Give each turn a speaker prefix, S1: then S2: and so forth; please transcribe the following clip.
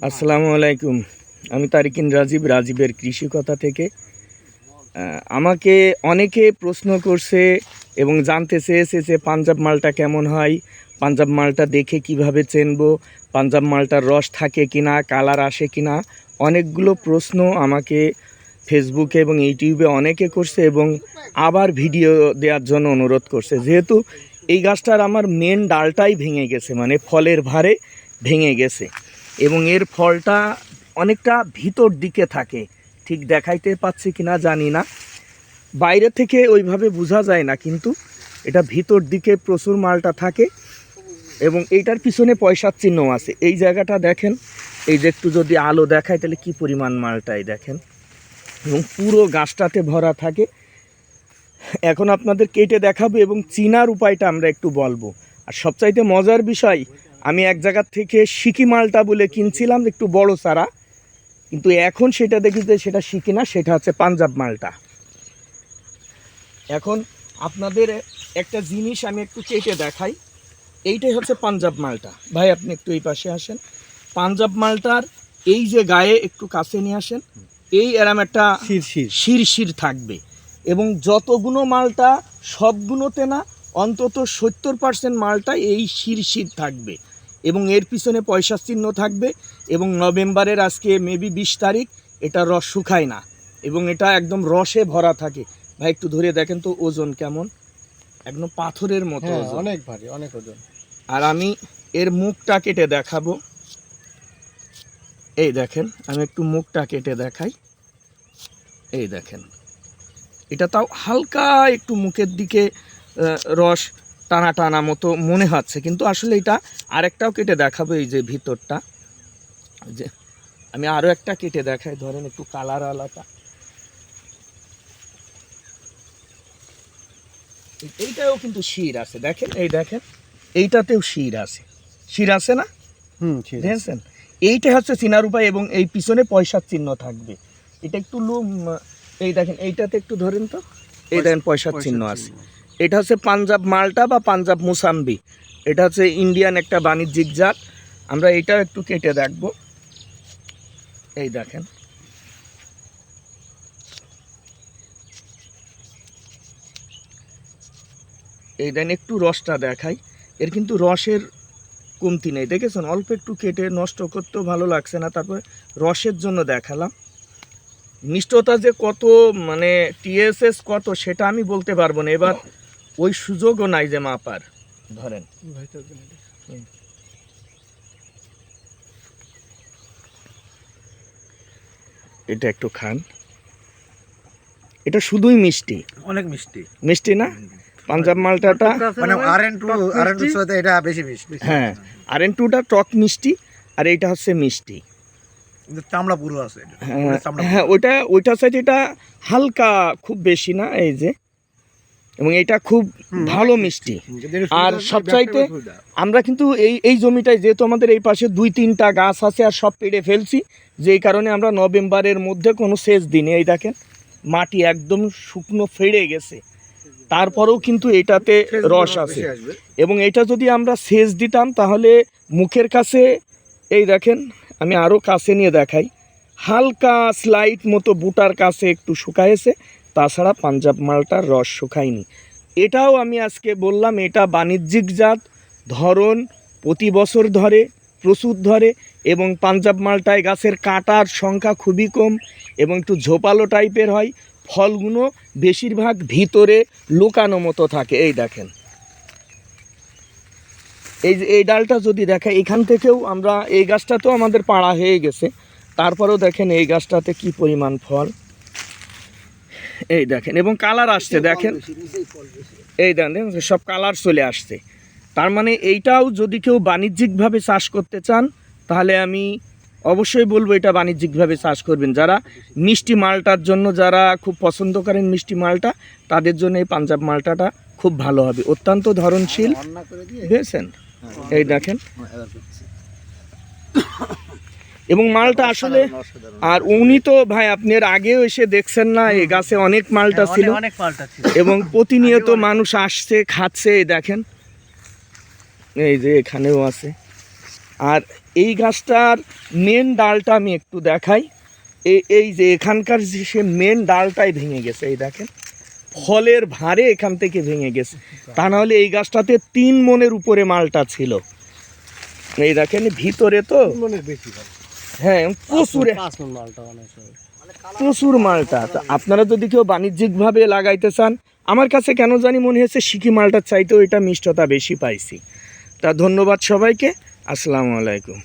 S1: আসসালামু আলাইকুম আমি তারিকিন রাজীব, রাজীবের কৃষি কথা থেকে আমাকে অনেকে প্রশ্ন করছে এবং জানতে চেয়েছে যে পাঞ্জাব মালটা কেমন হয়, পাঞ্জাব মালটা দেখে কীভাবে চেনবো, পাঞ্জাব মালটার রস থাকে কিনা, কালার আসে কিনা। অনেকগুলো প্রশ্ন আমাকে ফেসবুকে এবং ইউটিউবে অনেকে করছে এবং আবার ভিডিও দেওয়ার জন্য অনুরোধ করছে। যেহেতু এই গাছটার আমার মেন ডালটাই ভেঙে গেছে মানে ফলের ভারে ভেঙে গেছে। এবং এর ফলটা অনেকটা ভিতর দিকে থাকে। ঠিক দেখাইতে পাচ্ছি কিনা জানি না। বাইরে থেকে ওইভাবে বোঝা যায় না, কিন্তু এটা ভিতর দিকে প্রচুর মালটা থাকে। এবং এইটার পিছনে পয়সার চিহ্ন আছে। এই জায়গাটা দেখেন। এই যে একটু যদি আলো দেখায়, তাহলে কি পরিমাণ মালটাই দেখেন। এবং পুরো গাছটাতে ভরা থাকে। এখন আপনাদের কেটে দেখাবো এবং চিনার উপায়টা আমরা একটু বলব। আর সবচাইতে মজার বিষয় আমি এক জায়গার থেকে সিকি মালটা বলে কিনছিলাম একটু বড় চারা। কিন্তু এখন সেটা দেখি যে সেটা সিকি না সেটা হচ্ছে পাঞ্জাব মালটা। এখন আপনাদের একটা জিনিস আমি একটু কেটে দেখাই। এইটাই হচ্ছে পাঞ্জাব মালটা। ভাই আপনি একটু এই পাশে আসেন। পাঞ্জাব মালটার এই যে গায়ে একটু কাছে নিয়ে আসেন এই এরম একটা
S2: শির শির।
S1: শিরশির থাকবে। এবং যতগুলো মালটা সবগুলোতে না অন্তত সত্তর পার্সেন্ট মালটা এই শিরশির থাকবে। এবং এর পিছনে পয়সার চিহ্ন থাকবে এবং নভেম্বরের আজকে মেবি বিশ তারিখ এটা রস শুকায় না এবং এটা একদম রসে ভরা থাকে। ভাই একটু ধরে দেখেন তো ওজন কেমন? একদম পাথরের মতো
S2: হ্যাঁ অনেক ভারী অনেক ওজন।
S1: আর আমি এর মুখটা কেটে দেখাবো। এই দেখেন আমি একটু মুখটা কেটে দেখাই। এই দেখেন এটা তাও হালকা একটু মুখের দিকে রস টানা টানা মতো মনে হচ্ছে। কিন্তু আসলে এটা আরেকটাও কেটে দেখাবো এই যে ভিতরটা। যে আমি আরও একটা কেটে দেখাই ধরেন একটু কালার আলাদা। এইটাও কিন্তু শির আছে দেখেন এই দেখেন এইটাতেও শির আছে। শির আছে না?
S2: হুম শির
S1: দেখেছেন এইটা হচ্ছে চিনার উপায় এবং এই পিছনে পয়সার চিহ্ন থাকবে। এটা একটু লুম এই দেখেন এইটাতে একটু ধরেন তো। এই দেখেন পয়সার চিহ্ন আছে। এটা হচ্ছে পাঞ্জাব মালটা বা পাঞ্জাব মুসাম্বি। এটা হচ্ছে ইন্ডিয়ান একটা বাণিজ্যিক জাত। আমরা এটাও একটু কেটে দেখব। এই দেখেন। এই দেন একটু রসটা দেখাই। এর কিন্তু রসের কমতি নেই, দেখেছেন? অল্প একটু কেটে নষ্ট করতেও ভালো লাগছে না, তারপরে রসের জন্য দেখালাম। মিষ্টতা যে কত মানে টিএসএস কত, সেটা আমি বলতে পারব না। এবার ওই সুযোগও নাই যে মাপার ধরেন। এটা একটু খান। এটা শুধুই মিষ্টি।
S2: অনেক মিষ্টি।
S1: মিষ্টি না? পাঞ্জাব মালটাটা
S2: মানে R N two R N two সাথে এটা বেশি মিষ্টি।
S1: হ্যাঁ আর এন টুটা টক মিষ্টি আর এইটা হচ্ছে মিষ্টি।
S2: চামড়া পুরো আছে এটা।
S1: হ্যাঁ, হ্যাঁ ওইটা ওইটা সাইড এটা হালকা খুব বেশি না এই যে। এবং এটা খুব ভালো মিষ্টি। আর সবচাইতে আমরা কিন্তু এই এই জমিটায় যেহেতু আমাদের এই পাশে দুই তিনটা গাছ আছে আর সব পেড়ে ফেলছি যেই কারণে আমরা নভেম্বরের মধ্যে কোনো সেচ দিনে এই দেখেন মাটি একদম শুকনো ফেড়ে গেছে। তারপরেও কিন্তু এটাতে রস আছে। এবং এটা যদি আমরা সেচ দিতাম তাহলে মুখের কাছে এই দেখেন আমি আরও কাছে নিয়ে দেখাই হালকা স্লাইট মতো বুটার কাছে একটু শুকায়েছে। তাছাড়া পাঞ্জাব মালটার রস শুকায়নি। এটাও আমি আজকে বললাম, এটা বাণিজ্যিক জাত, ধরন প্রতি বছর ধরে, প্রচুর ধরে, এবং পাঞ্জাব মালটায় গাছের কাটার সংখ্যা খুবই কম এবং একটু ঝোপালো টাইপের হয় ফলগুলো বেশিরভাগ ভিতরে লুকানো মতো থাকে। এই দেখেন। এই যে, এই ডালটা যদি দেখা, এখান থেকেও আমরা, এই গাছটা তো আমাদের পাড়া হয়ে গেছে। তারপরেও দেখেন এই গাছটাতে কি পরিমাণ ফল। এই দেখেন এবং কালার আসছে দেখেন। এই দেখেন সব কালার চলে আসছে। তার মানে এইটাও যদি কেউ বাণিজ্যিকভাবে চাষ করতে চান তাহলে আমি অবশ্যই বলব এটা বাণিজ্যিকভাবে চাষ করবেন। যারা মিষ্টি মালটার জন্য যারা খুব পছন্দ করেন মিষ্টি মালটা তাদের জন্য এই পাঞ্জাব মালটাটা খুব ভালো হবে। অত্যন্ত ধরনশীল
S2: রান্না করে দিয়ে
S1: বুঝেছেন এই দেখেন। এবং মালটা আসলে আর উনি তো ভাই আপনি এর আগেও এসে দেখছেন না এই গাছে অনেক মালটা
S2: হ্যাঁ,
S1: ছিল।
S2: অনেক পাল্টা ছিল।
S1: এবং প্রতিনিয়ত মানুষ আসছে খাচ্ছে এই দেখেন। এই যে এখানেও আছে। আর এই গাছটার মেন ডালটা আমি একটু দেখাই। এই এই যে এখানকার যে সে মেন ডালটাই ভেঙে গেছে এই দেখেন। ফলের ভারে এখান থেকে ভেঙে গেছে। তা নাহলে এই গাছটাতে তিন মনের উপরে মালটা ছিল। এই দেখেন ভিতরে তো হ্যাঁ প্রচুর। প্রচুর মালটা। তো আপনারা যদি কেউ বাণিজ্যিকভাবে লাগাইতে চান আমার কাছে কেন জানি মনে হয়েছে সিকি মালটার চাইতেও এটা মিষ্টতা বেশি পাইছি। তা ধন্যবাদ সবাইকে। আসসালামু আলাইকুম।